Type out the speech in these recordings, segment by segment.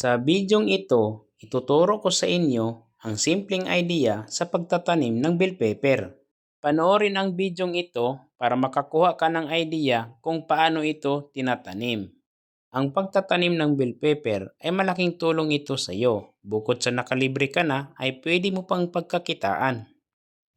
Sa bidyong ito, ituturo ko sa inyo ang simpleng idea sa pagtatanim ng bell pepper. Panoorin ang bidyong ito para makakuha ka ng idea kung paano ito tinatanim. Ang pagtatanim ng bell pepper ay malaking tulong ito sa iyo. Bukod sa nakalibre ka na, ay pwede mo pang pagkakitaan.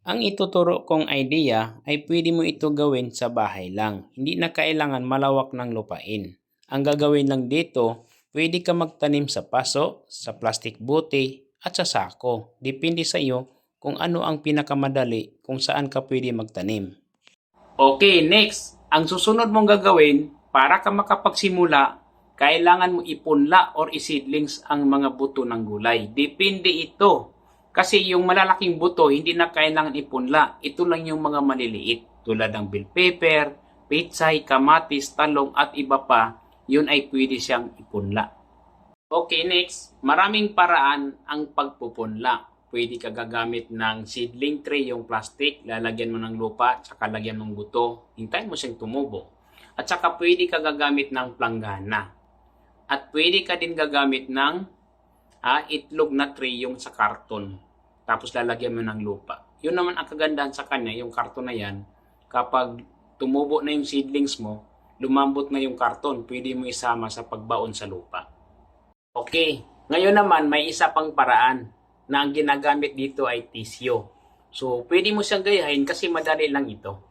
Ang ituturo kong idea ay pwede mo ito gawin sa bahay lang. Hindi na kailangan malawak ng lupain. Ang gagawin lang dito, pwede ka magtanim sa paso, sa plastic bote, at sa sako. Depende sa iyo kung ano ang pinakamadali kung saan ka pwede magtanim. Okay, next. Ang susunod mong gagawin para ka makapagsimula, kailangan mo ipunla or iseedlings ang mga buto ng gulay. Depende ito. Kasi yung malalaking buto, hindi na kailangan ipunla. Ito lang yung mga maliliit. Tulad ng bell pepper, pechay, kamatis, talong at iba pa, yun ay pwede siyang ipunla. Okay, next. Maraming paraan ang pagpupunla. Pwede ka gagamit ng seedling tray, yung plastic, lalagyan mo ng lupa, tsaka lagyan ng buto. Hintayin mo siyang tumubo. At saka pwede ka gagamit ng planggana. At pwede ka din gagamit ng ah, itlog na tray yung sa karton. Tapos lalagyan mo ng lupa. Yun naman ang kagandahan sa kanya, yung karton na yan. Kapag tumubo na yung seedlings mo, lumambot na yung karton, pwede mo isama sa pagbaon sa lupa. Okay, ngayon naman may isa pang paraan na ang ginagamit dito ay tissue. So, pwede mo siyang gayahin kasi madali lang ito.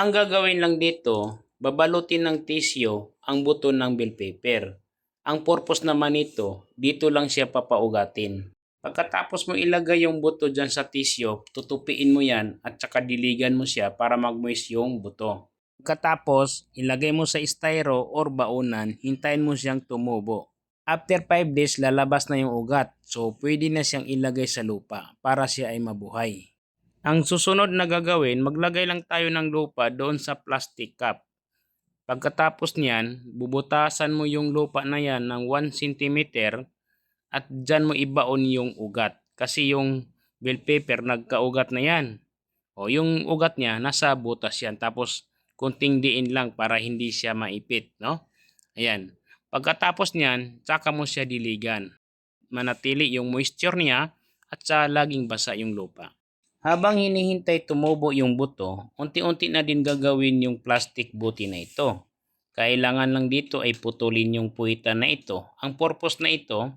Ang gagawin lang dito, babalutin ng tissue ang buto ng bell pepper. Ang purpose naman nito, dito lang siya papaugatin. Pagkatapos mo ilagay yung buto dyan sa tissue, tutupiin mo yan at saka diligan mo siya para mag-moist yung buto. Pagkatapos, ilagay mo sa styro or baunan, hintayin mo siyang tumubo. After 5 days, lalabas na yung ugat. So, pwede na siyang ilagay sa lupa para siya ay mabuhay. Ang susunod na gagawin, maglagay lang tayo ng lupa doon sa plastic cup. Pagkatapos niyan, bubutasan mo yung lupa na yan ng 1 cm at dyan mo ibaon yung ugat. Kasi yung bell pepper nagkaugat na yan. O yung ugat niya, nasa butas yan. Tapos, kunting diin lang para hindi siya maipit. No? Ayan. Pagkatapos niyan, tsaka mo siya diligan. Manatili yung moisture niya at sa laging basa yung lupa. Habang hinihintay tumubo yung buto, unti-unti na din gagawin yung plastic buti na ito. Kailangan lang dito ay putulin yung puwitan na ito. Ang purpose na ito,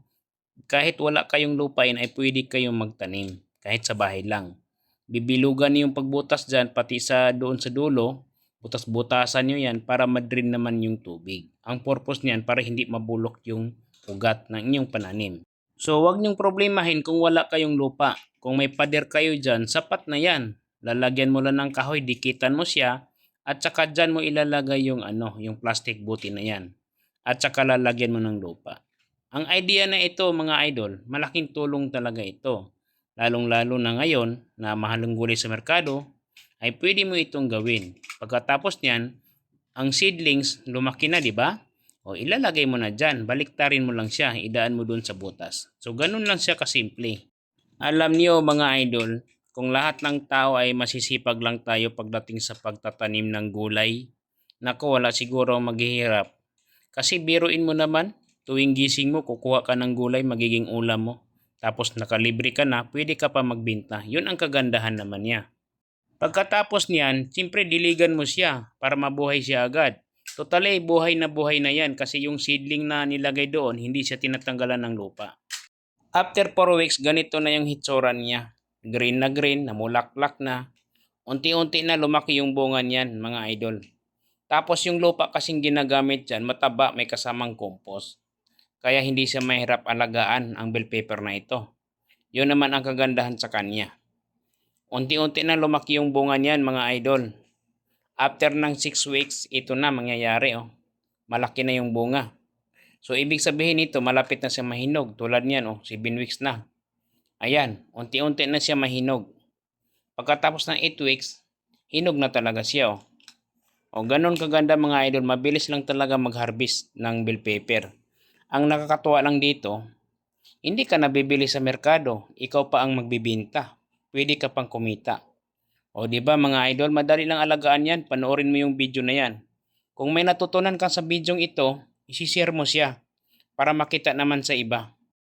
kahit wala kayong lupain ay pwede kayong magtanim, kahit sa bahay lang. Bibilugan niyo yung pagbutas dyan, pati sa doon sa dulo, butas-butasan nyo yan para madrin naman yung tubig. Ang purpose niyan para hindi mabulok yung ugat ng inyong pananim. So, wag niyong problemahin kung wala kayong lupa. Kung may pader kayo dyan, sapat na yan. Lalagyan mo lang ng kahoy, dikitan mo siya, at saka dyan mo ilalagay yung ano, yung plastic buti na yan. At saka lalagyan mo ng lupa. Ang idea na ito mga idol, malaking tulong talaga ito. Lalong-lalo na ngayon na mahalong gulay sa merkado, ay pwede mo itong gawin. Pagkatapos niyan, ang seedlings lumaki na, di ba? O ilalagay mo na dyan, baliktarin mo lang siya, idaan mo dun sa butas. So ganun lang siya kasimple. Alam niyo mga idol, kung lahat ng tao ay masisipag lang tayo pagdating sa pagtatanim ng gulay, nako wala siguro maghihirap. Kasi biruin mo naman, tuwing gising mo, kukuha ka ng gulay, magiging ulam mo. Tapos nakalibre ka na, pwede ka pa magbinta. Yun ang kagandahan naman niya. Pagkatapos niyan, siyempre diligan mo siya para mabuhay siya agad. Totally, buhay na buhay na yan kasi yung seedling na nilagay doon, hindi siya tinatanggalan ng lupa. After 4 weeks, ganito na yung hitsuran niya. Green na green, namulaklak na. Unti-unti na lumaki yung bunga niyan, mga idol. Tapos yung lupa kasing ginagamit dyan, mataba, may kasamang compost. Kaya hindi siya mahirap alagaan ang bell pepper na ito. Yun naman ang kagandahan sa kanya. Unti-unti na lumaki yung bunga niyan, mga idol. After ng 6 weeks, ito na mangyayari. Oh. Malaki na yung bunga. So, ibig sabihin nito, malapit na siya mahinog. Tulad niyan, oh, 7 weeks na. Ayan, unti-unti na siya mahinog. Pagkatapos ng 8 weeks, hinog na talaga siya. Oh. O ganun kaganda mga idol, mabilis lang talaga mag-harvest ng bell pepper. Ang nakakatuwa lang dito, hindi ka nabibili sa merkado, ikaw pa ang magbibinta. Pwede ka pang kumita. O di ba mga idol, madali lang alagaan yan, panoorin mo yung video na yan. Kung may natutunan ka sa video ito, isishare mo siya para makita naman sa iba.